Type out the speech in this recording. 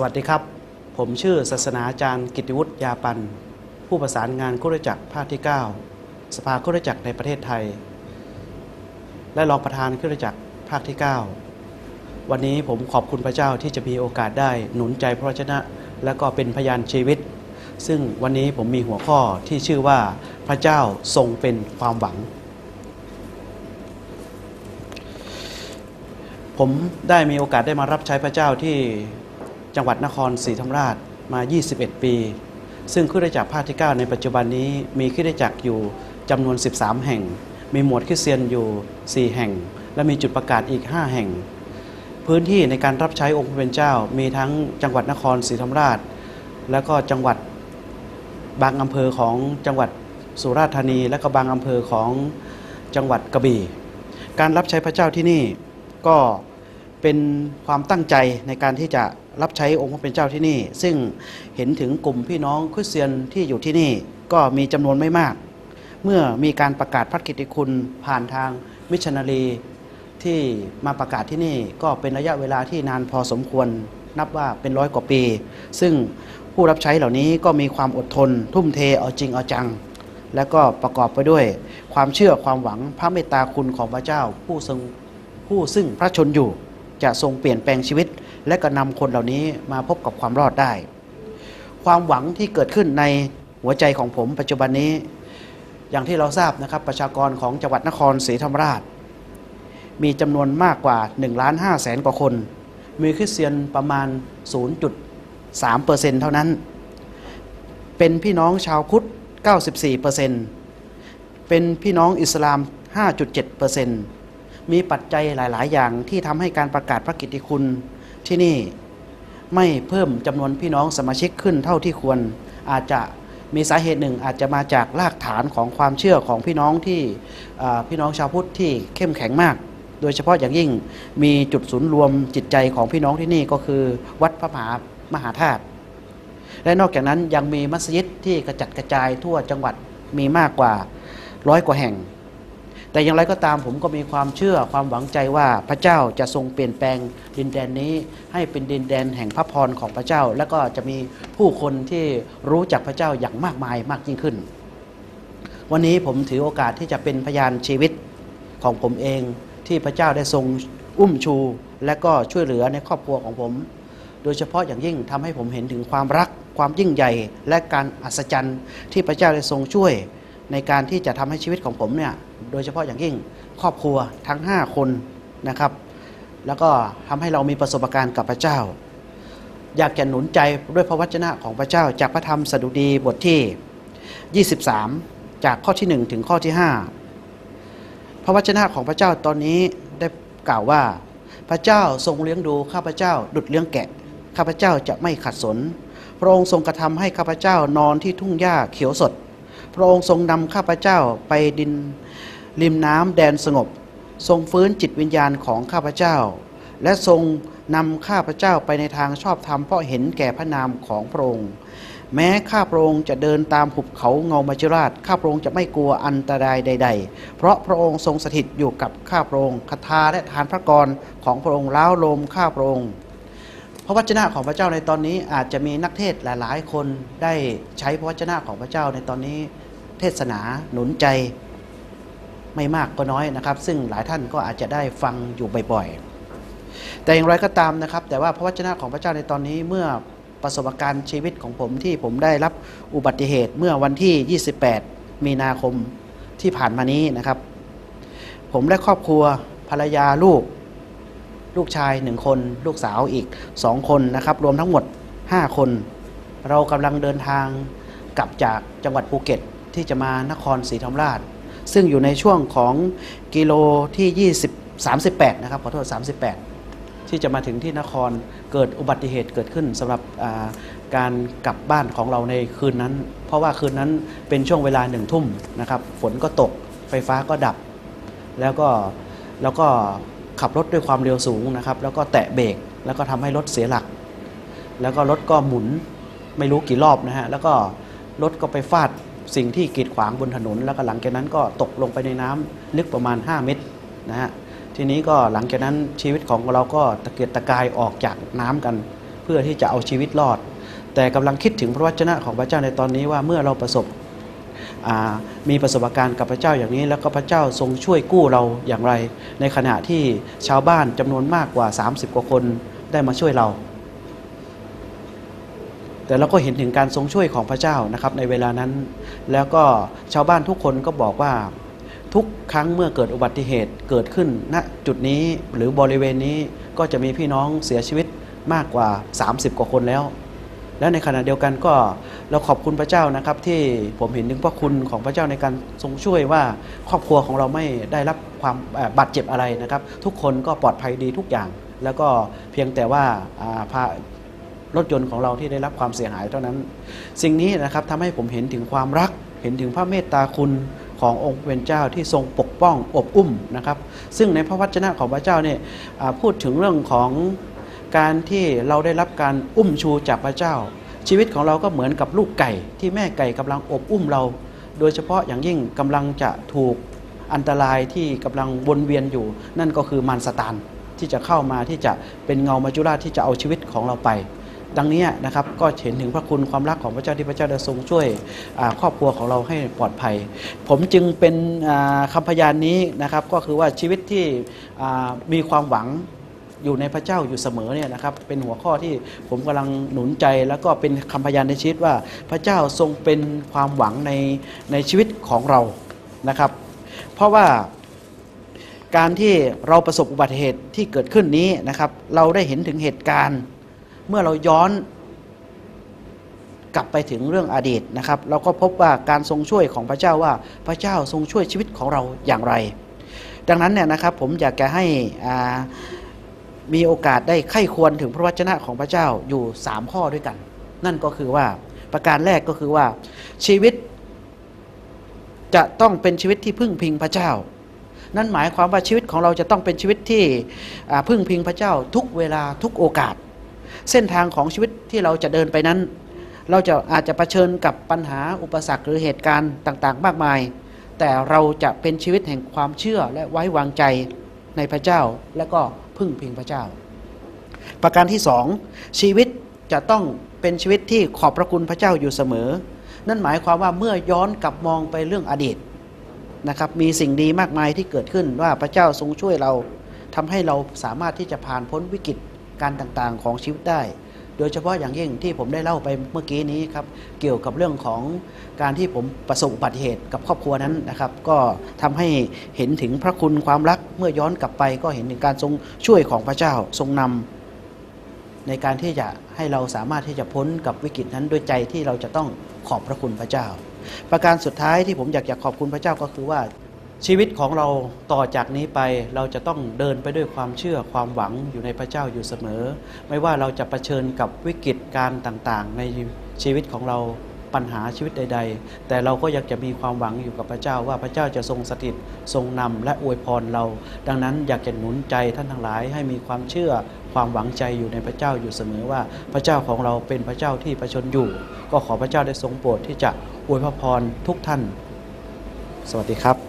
สวัสดีครับ ผมชื่อศาสนาจารย์กิติวุฒิยาปัน ผู้ประสานงานคุรจักรภาคที่ 9 สภาคุรจักรในประเทศไทย และรองประธานคุรจักรภาคที่ 9 วันนี้ผมขอบคุณพระเจ้าที่จะมีโอกาสได้หนุนใจพระวจนะ และก็เป็นพยานชีวิต ซึ่งวันนี้ผมมีหัวข้อที่ชื่อว่าพระเจ้าทรงเป็นความหวัง ผมได้มีโอกาสได้มารับใช้พระเจ้าที่ จังหวัดนครศรีธรรมราชมา 21 ปี ซึ่งคริสตจักรภาคที่ 9 ในปัจจุบันนี้มีคริสตจักรอยู่จำนวน 13 แห่ง มีหมวดคริสเตียนอยู่ 4 แห่ง และมีจุดประกาศอีก 5 แห่ง พื้นที่ในการรับใช้องค์พระเป็นเจ้า มีทั้งจังหวัดนครศรีธรรมราช และก็จังหวัดบางอำเภอของจังหวัดสุราษฎร์ธานี และก็บางอำเภอของจังหวัดกระบี่ การรับใช้พระเจ้าที่นี่ก็ เป็นความตั้งใจในการที่จะรับใช้องค์พระเป็นเจ้าที่นี่ ซึ่งเห็นถึงกลุ่มพี่น้องคริสเตียนที่อยู่ที่นี่ก็มีจำนวนไม่มาก เมื่อมีการประกาศพระกิตติคุณผ่านทางมิชชันนารีที่มาประกาศที่นี่ก็เป็นระยะเวลาที่นานพอสมควรนับว่าเป็นร้อยกว่าปี ซึ่งผู้รับใช้เหล่านี้ก็มีความอดทน ทุ่มเทเอาจริงเอาจัง และก็ประกอบไปด้วยความเชื่อความหวังพระเมตตาคุณของพระเจ้าผู้ทรงผู้ซึ่งพระชนอยู่ จะทรงเปลี่ยนแปลงชีวิต และก็นำคนเหล่านี้มาพบกับความรอดได้ ความหวังที่เกิดขึ้นในหัวใจของผมปัจจุบันนี้ อย่างที่เราทราบนะครับประชากรของจังหวัดนครศรีธรรมราช มีจำนวนมากกว่า1ล้าน5แสนกว่าคน มีคริสเตียนประมาณ 0.3%เท่านั้น เป็นพี่น้องชาวพุทธ 94%เป็นพี่น้องอิสลาม 5.7% มีปัจจัยหลาย ๆ อย่างที่ทำให้การประกาศพระกิตติคุณที่นี่ไม่เพิ่มจำนวนพี่น้องสมาชิกขึ้นเท่าที่ควรอาจจะมีสาเหตุหนึ่งอาจจะมาจากรากฐานของความเชื่อของพี่น้องที่พี่น้องชาวพุทธที่เข้มแข็งมาก โดยเฉพาะอย่างยิ่งมีจุดศูนย์รวมจิตใจของพี่น้องที่นี่ก็คือ วัดพระมหามหาธาตุและนอกจากนั้นยังมีมัสยิดที่กระจัดกระจายทั่วจังหวัดมีมากกว่าร้อยกว่าแห่ง แต่อย่างไรก็ตามผมก็มีความเชื่อความหวังใจว่าพระเจ้าจะทรงเปลี่ยนแปลงดินแดนนี้ ให้เป็นดินแดนแห่งพระพรของพระเจ้า และก็จะมีผู้คนที่รู้จักพระเจ้าอย่างมากมายมากยิ่งขึ้น วันนี้ผมถือโอกาสที่จะเป็นพยานชีวิตของผมเองที่พระเจ้าได้ทรงอุ้มชู และก็ช่วยเหลือในครอบครัวของผม โดยเฉพาะอย่างยิ่งทำให้ผมเห็นถึงความรักความยิ่งใหญ่ และการอัศจรรย์ที่พระเจ้าได้ทรงช่วย ในการที่จะทำให้ชีวิตของผมเนี่ยโดยเฉพาะอย่างยิ่งครอบครัวทั้ง 5 คนนะครับ แล้วก็ทำให้เรามีประสบการณ์กับพระเจ้า อยากจะหนุนใจด้วยพระวจนะของพระเจ้า จากพระธรรมสดุดีบทที่ 23 จากข้อที่ 1 ถึงข้อที่ 5 พระวจนะของพระเจ้าตอนนี้ได้กล่าวว่าพระเจ้าทรงเลี้ยงดูข้าพเจ้าดุดเลี้ยงแกะข้าพเจ้าจะไม่ขัดสน พระองค์ทรงกระทำให้ข้าพเจ้านอนที่ทุ่งหญ้าเขียวสด ระองค์ทรงนำข้าพเจ้าไปดินริมน้ำแดนสงบ ทรงฟื้นจิตวิญญาณของข้าพเจ้า และทรงนำข้าพเจ้าไปในทางชอบธรรมเพราะเห็นแก่พระนามของพระองค์แม้ข้าพระองค์จะเดินตามหุบเขาเงามัจจุราชข้าพระองค์จะไม่กลัวอันตรายใด ๆ เพราะพระองค์ทรงสถิตอยู่กับข้าพระองค์คาถาและทานพระกรของพระองค์ล้าวลมข้าพระองค์พระวจนะของพระเจ้าในตอนนี้อาจจะมีนักเทศหลาย ๆ คนได้ใช้พระวจนะของพระเจ้าในตอนนี้ เทศนาหนุนใจไม่มากก็น้อยนะครับ ซึ่งหลายท่านก็อาจจะได้ฟังอยู่บ่อยๆ แต่อย่างไรก็ตามนะครับ แต่ว่าพระวจนะของพระเจ้าในตอนนี้เมื่อประสบการณ์ชีวิตของผมที่ผมได้รับอุบัติเหตุเมื่อวันที่ 28 มีนาคมที่ผ่านมานี้นะครับ ผมและครอบครัวภรรยาลูก ลูกชายหนึ่งคน ลูกสาวอีกสองคนนะครับ รวมทั้งหมด 5 คน เรากำลังเดินทางกลับจากจังหวัดภูเก็ต ที่จะมานครศรีธรรมราช ซึ่งอยู่ในช่วงของกิโลที่ 20 38 นะครับขอโทษ 38 ที่จะมาถึงที่นครเกิดอุบัติเหตุเกิดขึ้นสำหรับการกลับบ้านของเราในคืนนั้น เพราะว่าคืนนั้นเป็นช่วงเวลาหนึ่งทุ่มนะครับ ฝนก็ตกไฟฟ้าก็ดับ แล้วก็แล้วก็ขับรถด้วยความเร็วสูงนะครับ แล้วก็แตะเบรกแล้วก็ทำให้รถเสียหลัก แล้วก็รถก็หมุนไม่รู้กี่รอบนะฮะแล้วก็รถก็ไปฟาด สิ่งที่กีดขวางบนถนน แล้วก็หลังจากนั้นก็ตกลงไปในน้ำลึกประมาณ 5 เมตรนะฮะทีนี้ก็หลังจากนั้นชีวิตของเราก็ตะเกียกตะกายออกจากน้ำกัน เพื่อที่จะเอาชีวิตรอด แต่กำลังคิดถึงพระวจนะของพระเจ้าในตอนนี้ว่าเมื่อเราประสบมีประสบการณ์กับพระเจ้าอย่างนี้ แล้วก็พระเจ้าทรงช่วยกู้เราอย่างไร ในขณะที่ชาวบ้านจำนวนมากกว่า 30 กว่าคนได้มาช่วยเรา แต่เราก็เห็นถึงการทรงช่วยของพระเจ้านะครับในเวลานั้น แล้วก็ชาวบ้านทุกคนก็บอกว่าทุกครั้งเมื่อเกิดอุบัติเหตุเกิดขึ้นณจุดนี้หรือบริเวณนี้ก็จะมีพี่น้องเสียชีวิตมากกว่า 30 กว่าคนแล้ว แล้วในขณะเดียวกันก็เราขอบคุณพระเจ้านะครับ ที่ผมเห็นถึงพระคุณของพระเจ้าในการทรงช่วยว่าครอบครัวของเราไม่ได้รับความบาดเจ็บอะไรนะครับ ทุกคนก็ปลอดภัยดีทุกอย่าง แล้วก็เพียงแต่ว่าอ่าพา รถยนต์ของเราที่ได้รับความเสียหายเท่านั้น สิ่งนี้นะครับทำให้ผมเห็นถึงความรัก เห็นถึงพระเมตตาคุณขององค์เป็นเจ้าที่ทรงปกป้องอบอุ้มนะครับ ซึ่งในพระวจนะของพระเจ้าเนี่ยพูดถึงเรื่องของการที่เราได้รับการอุ้มชูจากพระเจ้า ชีวิตของเราก็เหมือนกับลูกไก่ ที่แม่ไก่กำลังอบอุ้มเรา โดยเฉพาะอย่างยิ่งกำลังจะถูกอันตรายที่กำลังวนเวียนอยู่ นั่นก็คือมารสตานที่จะเข้ามาที่จะเป็นเงามาจุราชที่จะเอาชีวิตของเราไป ดังนี้นะครับก็เห็นถึงพระคุณความรักของพระเจ้าที่พระเจ้าได้ทรงช่วยครอบครัวของเราให้ปลอดภัย ผมจึงเป็นอ่าคำพยานนี้นะครับก็คือว่าชีวิตที่มีความหวังอยู่ในพระเจ้าอยู่เสมอเนี่ยนะครับเป็นหัวข้อที่ผมกำลังหนุนใจ แล้วก็เป็นคำพยานในชีวิตว่าพระเจ้าทรงเป็นความหวังในในชีวิตของเรานะครับ เพราะว่าการที่เราประสบอุบัติเหตุที่เกิดขึ้นนี้นะครับ เราได้เห็นถึงเหตุการณ์ เมื่อเราย้อนกลับไปถึงเรื่องอดีตนะครับ เราก็พบว่าการทรงช่วยของพระเจ้าว่าพระเจ้าทรงช่วยชีวิตของเราอย่างไร ดังนั้นเนี่ยนะครับผมอยากจะให้มีโอกาสได้ไข้ควรถึงพระวจนะของพระเจ้าอยู่ 3 ข้อด้วยกัน นั่นก็คือว่าประการแรกก็คือว่าชีวิตจะต้องเป็นชีวิตที่พึ่งพิงพระเจ้า นั่นหมายความว่าชีวิตของเราจะต้องเป็นชีวิตที่พึ่งพิงพระเจ้าทุกเวลาทุกโอกาส เส้นทางของชีวิตที่เราจะเดินไปนั้น เราจะอาจจะะเผชิญกับปัญหาอุปสรรคหรือเหตุการณ์ต่าง ๆ มากมาย แต่เราจะเป็นชีวิตแห่งความเชื่อและไว้วางใจในพระเจ้าและก็พึ่งพิงพระเจ้า ประการที่สองชีวิตจะต้องเป็นชีวิตที่ขอบพระคุณพระเจ้าอยู่เสมอ นั่นหมายความว่าเมื่อย้อนกลับมองไปเรื่องอดีตนะครับมีสิ่งดีมากมายที่เกิดขึ้นว่าพระเจ้าทรงช่วยเราทำให้เราสามารถที่จะผ่านพ้นวิกฤต การต่างๆของชีวิตได้ โดยเฉพาะอย่างยิ่งที่ผมได้เล่าไปเมื่อกี้นี้ครับเกี่ยวกับเรื่องของการที่ผมประสบอุบัติเหตุกับครอบครัวนั้นนะครับ ก็ทำให้เห็นถึงพระคุณความรักเมื่อย้อนกลับไป ก็เห็นถึงการทรงช่วยของพระเจ้าทรงนำในการที่จะให้เราสามารถที่จะพ้นกับวิกฤตนั้นด้วยใจที่เราจะต้องขอบพระคุณพระเจ้า ประการสุดท้ายที่ผมอยากจะขอบคุณพระเจ้าก็คือว่า ชีวิตของเราต่อจากนี้ไปเราจะต้องเดินไปด้วยความเชื่อความหวังอยู่ในพระเจ้าอยู่เสมอ ไม่ว่าเราจะะเผชิญกับวิกฤตการณ์ต่างๆ ในชีวิตของเราปัญหาชีวิตใด ๆ แต่เราก็อยังจะมีความหวังอยู่กับพระเจ้าว่าพระเจ้าจะทรงสถิตทรงนำและอวยพรเรา ดังนั้นอยากจะหนุนใจท่านทั้งหลายให้มีความเชื่อความหวังใจอยู่ในพระเจ้าอยู่เสมอว่าพระเจ้าของเราเป็นพระเจ้าที่ประชนอยู่ ก็ขอพระเจ้าได้ทรงโปรดที่จะอวยพรทุกท่าน สวัสดีครับ